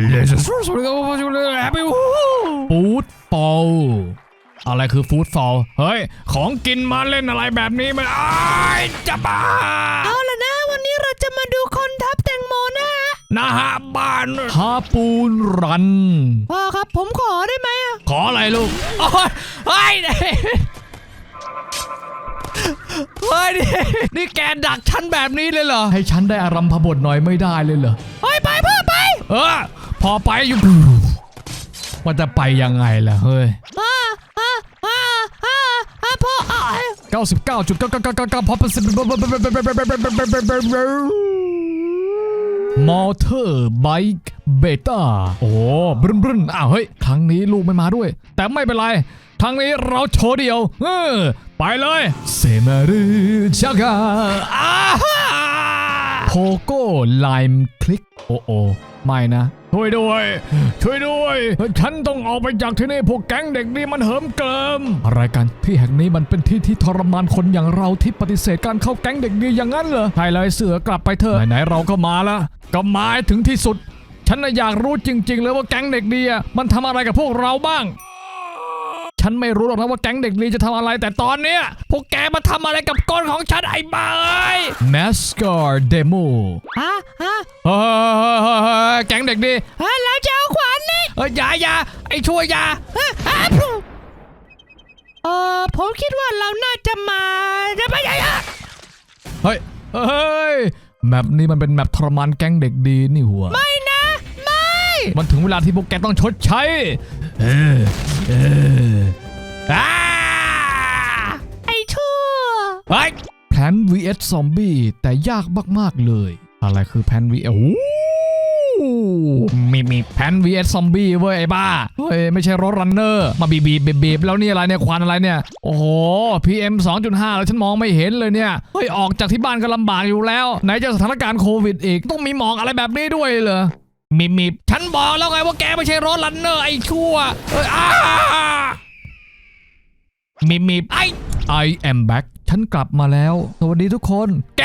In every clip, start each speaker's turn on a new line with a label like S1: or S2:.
S1: Jesus สวัสดีครับผมชื่อแฮปปี้วูฟูดฟอลอะไรคือฟูดฟอลเฮ้ย ของกินมาเล่นอะไรแบบนี้มันอ้จะบ้า
S2: เอาละนะ วันนี้เราจะมาดูคนทับแตงโมนะ
S1: นะฮะบ้าน ฮาปูนรัน
S2: พ่อครับผมขอได้ไหมอะ
S1: ขออะไรลูกโอ้ยเฮ้ยเฮ้ยนี่นี่แกดักฉันแบบนี้เลยเหรอ ให้ฉันได้อารัมพบทหน่อยไม่ได้เลยเหรอ
S2: ไปไปพ่อไป
S1: เออ พอไปอยู่ว่าจะไปยังไงล่ะเฮ้ย
S2: เก้าสิบเก้าจุดเก้าเก้าเก้าเก้า
S1: เก้าพอเป็นสิบมอเตอร์ไบค์เบต้าโอ้บรึนบรึนอ้าวเฮ้ย ครั้งนี้ลูกไม่มาด้วย แต่ไม่เป็นไร ครั้งนี้เราโชว์เดียว เออ ไปเลยเซมารุชากาอาโพโก้ไลม์คลิก โอโอ ไม่นะช่วยด้วย ช่วยด้วย ฉันต้องออกไปจากที่นี่พวกแก๊งเด็กนี่มันเหิมเกริมอะไรกันที่แห่งนี้มันเป็นที่ที่ทรมานคนอย่างเราที่ปฏิเสธการเข้าแก๊งเด็กดีอย่างนั้นเหรอใช่เลยเสือกลับไปเถอะไหนๆเราก็มาละก็มาถึงที่สุด ฉันน่ะอยากรู้จริง ๆ เลยว่าแก๊งเด็กดีมันทำอะไรกับพวกเราบ้าง ฉันไม่รู้หรอกนะว่าแก๊งเด็กดีจะทำอะไร แต่ตอนเนี้ยพวกแกมาทำอะไรกับก้นของฉันไอ้บ้าเอ้ยาส
S2: คาร์ Demo
S1: ฮะฮะ แก๊งเด็กดี
S2: เฮ้แล้วจะเอาขวานนี่
S1: เอ้ยยายาไอ้ช่วยยา
S2: เออผมคิดว่าเราน่าจะมาจะไปไหนอะ
S1: เฮ้ยเฮ้ยแมปนี้มันเป็นแมปทรมานแก๊งเด็กดีนี่หัว
S2: ไม่นะ ไม่
S1: มันถึงเวลาที่พวกแกต้องชดใช้เออเออ
S2: ไอ้ชั่ว
S1: เฮ้แผน vs ซอมบี้แต่ยากมากๆเลย อะไรคือแผน vs โอ้ แพน vs ซอมบี้เว้ยไอ้บ้าเฮ้ยไม่ใช่รถรันเนอร์มาบีบีบีบแล้วนี่อะไรเนี่ยควันอะไรเนี่ยโอ้โห PM 2.5 แล้วฉันมองไม่เห็นเลยเนี่ยเฮ้ยออกจากที่บ้านก็ลำบากอยู่แล้ว ไหนจะสถานการณ์โควิดอีกต้องมีหมอกอะไรแบบนี้ด้วยเหรอมีมีฉันบอกแล้วไงว่าแกไม่ใช่รถรันเนอร์ไอ้ชั่วเอ้ยอ้ามีมีไอ I am back ฉันกลับมาแล้ว สวัสดีทุกคน แก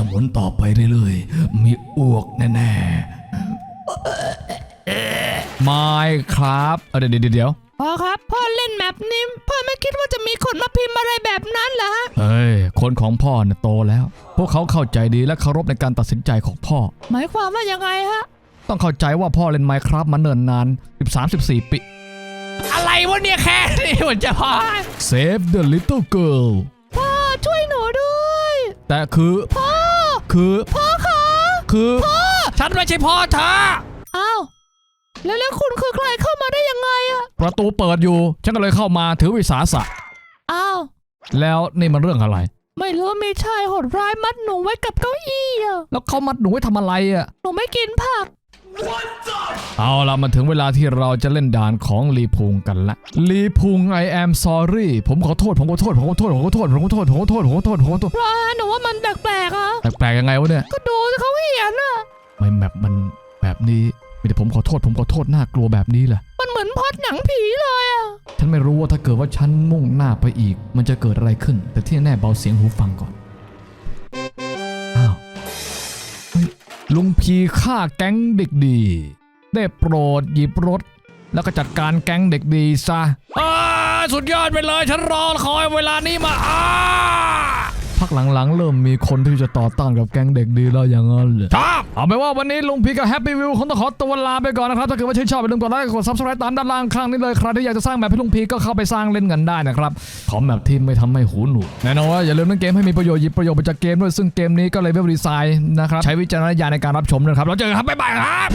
S1: ถ้าหมุนต่อไปเรื่อยๆ มีอ้วกแน่ๆไม่ครับเออเดี๋ยวเดี๋ยวเดี๋ยว
S2: พ่อครับ พ่อเล่นแมปนี้พ่อไม่คิดว่าจะมีคนมาพิมพ์อะไรแบบนั้นเหรอฮะ
S1: เฮ้ย คนของพ่อเนี่ยโตแล้ว พวกเขาเข้าใจดีและเคารพในการตัดสินใจของพ่อ
S2: หมายความว่ายังไงฮะ
S1: ต้องเข้าใจว่าพ่อเล่นไมค์ครับมาเนิ่นนาน 13-14 ปี
S2: อะไรวะเนี่ยแค่นี้มันจะพอ
S1: Save the little girl
S2: พ่อช่วยหนูด้วย
S1: แต่คือ
S2: พ่อ
S1: คือ
S2: พ่อคะ
S1: คือ
S2: ฉันไม่ใช่พ่อเธออ้าวแล้วแล้วคุณคือใครเข้ามาได้ยังไงอะ
S1: ประตูเปิดอยู่ ฉันก็เลยเข้ามาถือวิสาสะ
S2: อ้าว
S1: แล้วนี่มันเรื่องอะไร
S2: ไม่รู้มีชายโหดร้ายมัดหนูไว้กับเก้าอี้อะ
S1: แล้วเขามัดหนูไว้ทำอะไรอะ
S2: หนูไม่กินผัก
S1: เอาละมาถึงเวลาที่เราจะเล่นด่านของลีพุงกันละลีพุง I am sorry ผมขอโทษผมขอโทษผมขอโทษผมขอโทษผมขอโทษผมขอโทษผมขอโทษผมขอโทษ
S2: เพราะหนูว่ามันแปลกๆอะ
S1: แปลกๆยังไงวะเนี่ย
S2: ก็ดูสิเขาเขียนอะ
S1: ไม่แบบมันแบบนี้มีแต่ผมขอโทษผมขอโทษน่ากลัวแบบนี้แหละ
S2: มันเหมือนพล็อดหนังผีเลยอะ
S1: ฉันไม่รู้ว่าถ้าเกิดว่าฉันมุ่งหน้าไปอีก มันจะเกิดอะไรขึ้น แต่ที่แน่เบาเสียงหูฟังก่อนอ้าวเฮ้ยลุงพีฆ่าแก๊งเด็กดี ได้โปรดหยิบรถ แล้วก็จัดการแก๊งเด็กดีซะอ้าสุดยอดไปเลย ฉันรอคอยเวลานี้มาอ้าพักหลังๆ เริ่มมีคนที่จะต่อต้านกับแก๊งเด็กดีแล้วอย่างนั้นเลยครับเอาเป็นว่าวันนี้ลุงพีกับแฮปปี้วิวคงต้องขอตัวลาไปก่อนนะครับ ถ้าเกิดว่าชื่นชอบอย่าลืมกดไลค์กดซับสไครต์ตามด้านล่างข้างนี้เลยใครที่อยากจะสร้างแบบให้ลุงพีก็เข้าไปสร้างเล่นกันได้นะครับขอแบบที่ไม่ทำให้หูหนูแน่นอนว่าอย่าลืมเล่นเกมให้มีประโยชน์หยิบประโยชน์ไปจากเกมด้วยซึ่งเกมนี้ก็เลยเว็บดีไซน์นะครับใช้วิจารณญาณในการรับชมด้วยนะครับแล้วเจอกันครับบ๊ายบายครับ